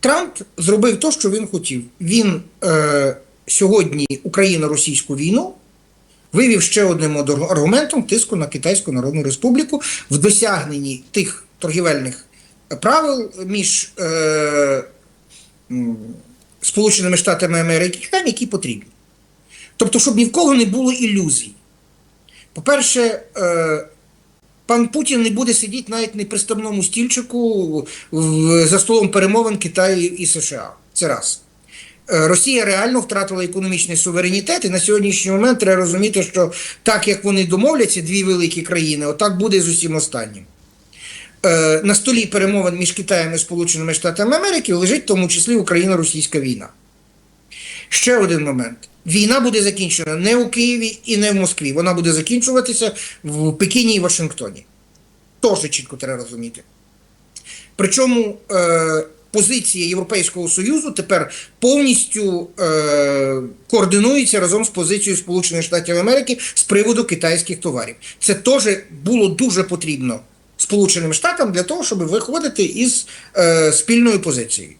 Трамп зробив те, що він хотів. Він е, сьогодні Україно-російську війну вивів ще одним аргументом тиску на Китайську Народну Республіку в досягненні тих торгівельних правил між е, Сполученими Штатами Америки які потрібні. Тобто, щоб ні в кого не було ілюзій. По-перше, е, пан Путін не буде сидіти навіть на приставному стільчику за столом перемовин Китаю і США. Це раз. Е, Росія реально втратила економічний суверенітет, і на сьогоднішній момент треба розуміти, що так як вони домовляться, дві великі країни, отак буде з усім останнім. Е, На столі перемовин між Китаєм і Сполученими Штатами Америки лежить в тому числі Україно-російська війна. Ще один момент. Війна буде закінчена не у Києві і не в Москві. Вона буде закінчуватися в Пекіні і Вашингтоні. Теж чітко треба розуміти. Причому е, позиція Європейського Союзу тепер повністю е, координується разом з позицією Сполучених Штатів Америки з приводу китайських товарів. Це теж було дуже потрібно Сполученим Штатам для того, щоб виходити із е, спільною позицією.